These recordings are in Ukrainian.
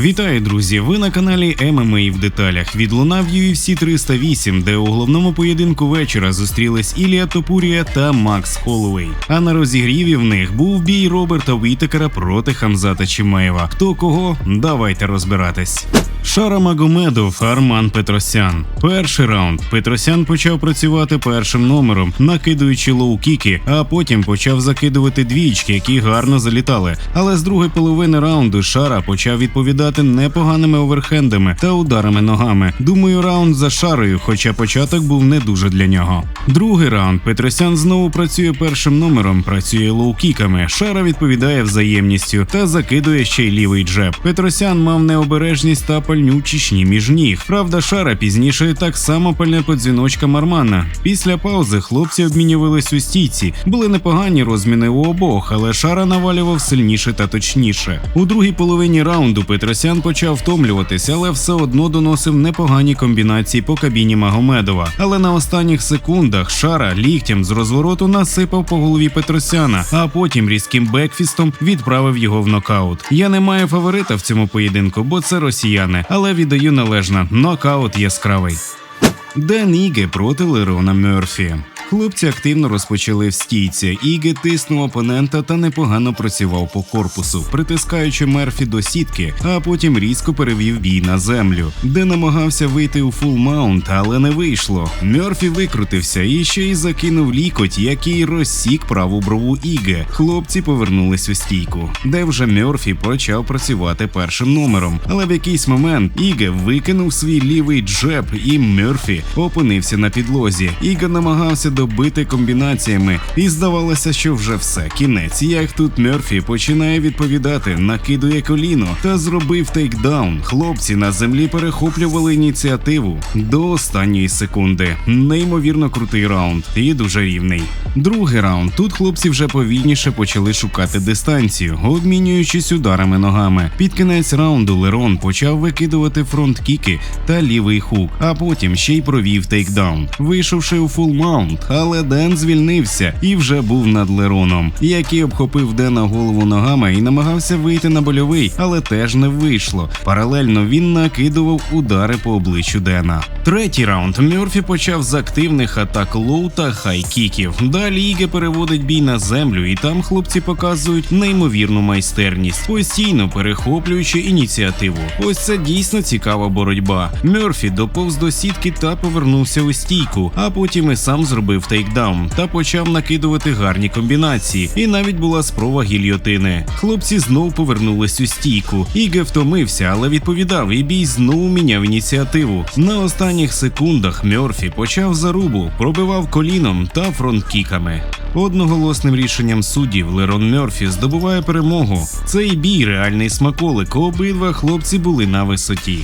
Вітаю, друзі! Ви на каналі MMA в деталях. Відлунав UFC 308, де у головному поєдинку вечора зустрілись Ілія Топурія та Макс Холлоуей. А на розігріві в них був бій Роберта Вітекера проти Хамзата Чимаєва. Хто кого? Давайте розбиратись. Шара Магомедов, Арман Петросян. Перший раунд. Петросян почав працювати першим номером, накидуючи лоу-кіки, а потім почав закидувати двічки, які гарно залітали. Але з другої половини раунду Шара почав відповідати непоганими оверхендами та ударами ногами. Думаю, раунд за шарою, хоча початок був не дуже для нього. Другий раунд Петросян знову працює першим номером, працює лоу-кіками. Шара відповідає взаємністю та закидує ще й лівий джеб. Петросян мав необережність та пальню чечні між ніг. Правда, Шара пізніше так само пальне по дзвіночкам Армана. Після паузи хлопці обмінювались у стійці. Були непогані розміни у обох, але Шара навалював сильніше та точніше. У другій половині раунду Петросян почав втомлюватись, але все одно доносив непогані комбінації по кабіні Магомедова. Але на останніх секундах Шара ліктям з розвороту насипав по голові Петросяна, а потім різким бекфістом відправив його в нокаут. Я не маю фаворита в цьому поєдинку, бо це росіяни, але віддаю належно. Нокаут яскравий. Ден Іге проти Лерона Мерфі. Хлопці активно розпочали в стійці. Іге тиснув опонента та непогано працював по корпусу, притискаючи Мерфі до сітки, а потім різко перевів бій на землю, де намагався вийти у фул маунт, але не вийшло. Мерфі викрутився і ще й закинув лікоть, який розсік праву брову Іге. Хлопці повернулись у стійку, де вже Мерфі почав працювати першим номером. Але в якийсь момент Іге викинув свій лівий джеб, і Мерфі опинився на підлозі. Іге намагався добити комбінаціями, і здавалося, що вже все. Кінець, як тут Мерфі починає відповідати, накидує коліно та зробив тейкдаун. Хлопці на землі перехоплювали ініціативу до останньої секунди. Неймовірно крутий раунд і дуже рівний. Другий раунд. Тут хлопці вже повільніше почали шукати дистанцію, обмінюючись ударами ногами. Під кінець раунду Лерон почав викидувати фронт-кіки та лівий хук, а потім ще й провів тейкдаун, вийшовши у фул маунт. Але Ден звільнився і вже був над Лероном, який обхопив Дена голову ногами і намагався вийти на больовий, але теж не вийшло. Паралельно він накидував удари по обличчю Дена. Третій раунд Мерфі почав з активних атак лоу та хай-кіків. Далі Іге переводить бій на землю, і там хлопці показують неймовірну майстерність, постійно перехоплюючи ініціативу. Ось це дійсно цікава боротьба. Мерфі доповз до сітки та повернувся у стійку, а потім і сам зробив тейкдаун та почав накидувати гарні комбінації. І навіть була спроба гільйотини. Хлопці знов повернулись у стійку. Іге втомився, але відповідав, і бій знову міняв ініціативу. На останніх секундах Мерфі почав зарубу, пробивав коліном та фронт-кіками. Одноголосним рішенням суддів Лерон Мерфі здобуває перемогу. Цей бій реальний смаколик. Обидва хлопці були на висоті.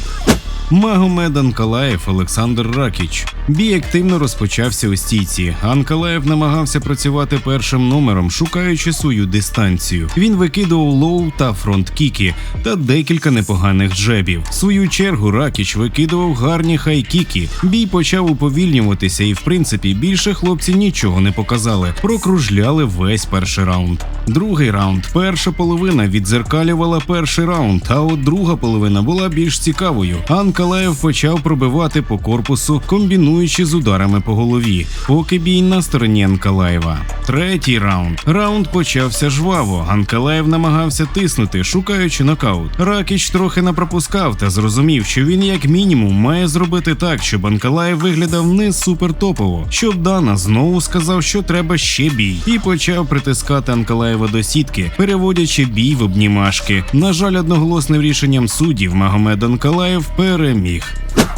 Магомед Анкалаєв Олександр Ракіч. Бій активно розпочався у стійці. Анкалаєв намагався працювати першим номером, шукаючи свою дистанцію. Він викидував лоу та фронт-кіки та декілька непоганих джебів. В свою чергу Ракіч викидував гарні хай-кіки. Бій почав уповільнюватися, і в принципі більше хлопці нічого не показали. Прокружляли весь перший раунд. Другий раунд. Перша половина відзеркалювала перший раунд, а от друга половина була більш цікавою. Анкалаєв почав пробивати по корпусу, комбінуючи з ударами по голові, поки бій на стороні Анкалаєва. Третій раунд. Раунд почався жваво. Анкалаєв намагався тиснути, шукаючи нокаут. Ракіч трохи напропускав та зрозумів, що він як мінімум має зробити так, щоб Анкалаєв виглядав не супер топово. Щоб Дана знову сказав, що треба ще бій, і почав притискати Анкалаєва до сітки, переводячи бій в обнімашки. На жаль, одноголосним рішенням суддів Магомед Анкалаєв переміг.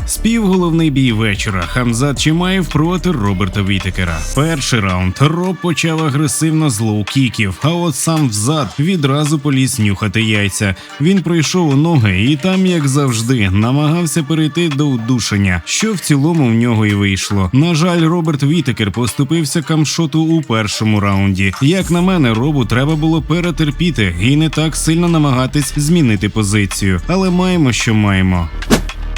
Співголовний бій вечора Хамзат Чимаєв проти Роберта Вітекера. Перший раунд Роб почав агресивно з лоу-кіків, а от сам взад відразу поліз нюхати яйця. Він пройшов у ноги і там, як завжди, намагався перейти до удушення, що в цілому в нього і вийшло. На жаль, Роберт Вітекер поступився камшоту у першому раунді. Як на мене, робу треба було перетерпіти і не так сильно намагатись змінити позицію. Але маємо, що маємо.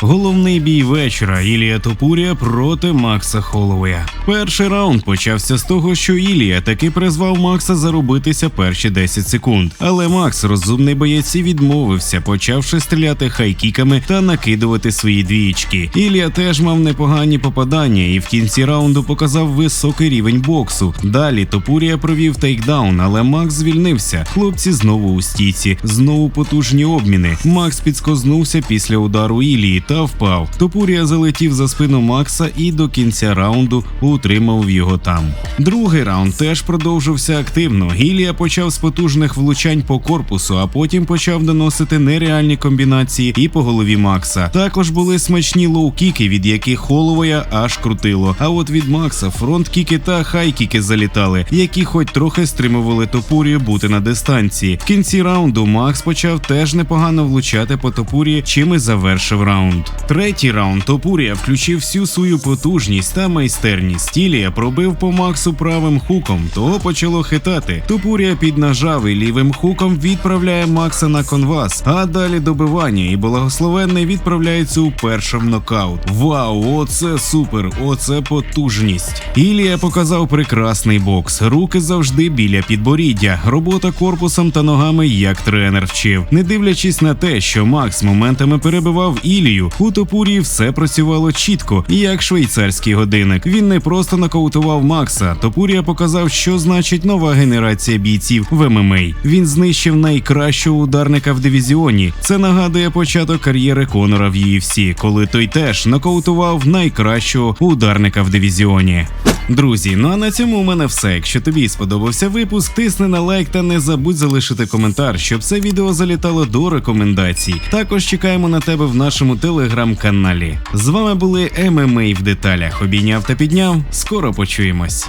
Головний бій вечора Ілія Топурія проти Макса Холлоуея. Перший раунд почався з того, що Ілія таки призвав Макса зарубитися перші 10 секунд. Але Макс, розумний боєць, відмовився, почавши стріляти хайкіками та накидувати свої двічки. Ілія теж мав непогані попадання і в кінці раунду показав високий рівень боксу. Далі Топурія провів тейкдаун, але Макс звільнився. Хлопці знову у стійці, знову потужні обміни. Макс підскознувся після удару Ілії та впав. Топурія залетів за спину Макса і до кінця раунду утримав його там. Другий раунд теж продовжився активно. Ілія почав з потужних влучань по корпусу, а потім почав доносити нереальні комбінації і по голові Макса. Також були смачні лоу-кіки, від яких Холовая аж крутило. А от від Макса фронт-кіки та хай-кіки залітали, які хоч трохи стримували Топурію бути на дистанції. В кінці раунду Макс почав теж непогано влучати по Топурії, чим і завершив раунд. Третій раунд Топурія включив всю свою потужність та майстерність. Ілія пробив по Максу правим хуком, того почало хитати. Топурія піднажав і лівим хуком відправляє Макса на конвас, а далі добивання, і благословенний відправляється у перший нокаут. Вау, оце супер! Оце потужність. Ілія показав прекрасний бокс. Руки завжди біля підборіддя, робота корпусом та ногами, як тренер вчив. Не дивлячись на те, що Макс моментами перебивав Ілію, у Топурії все працювало чітко, як швейцарський годинник. Він не просто нокаутував Макса. Топурія показав, що значить нова генерація бійців в ММА. Він знищив найкращого ударника в дивізіоні. Це нагадує початок кар'єри Конора в UFC, коли той теж нокаутував найкращого ударника в дивізіоні. Друзі, ну а на цьому у мене все. Якщо тобі сподобався випуск, тисни на лайк та не забудь залишити коментар, щоб це відео залітало до рекомендацій. Також чекаємо на тебе в нашому телеграм-каналі. З вами були ММА в деталях. Обійняв та підняв. Скоро почуємось.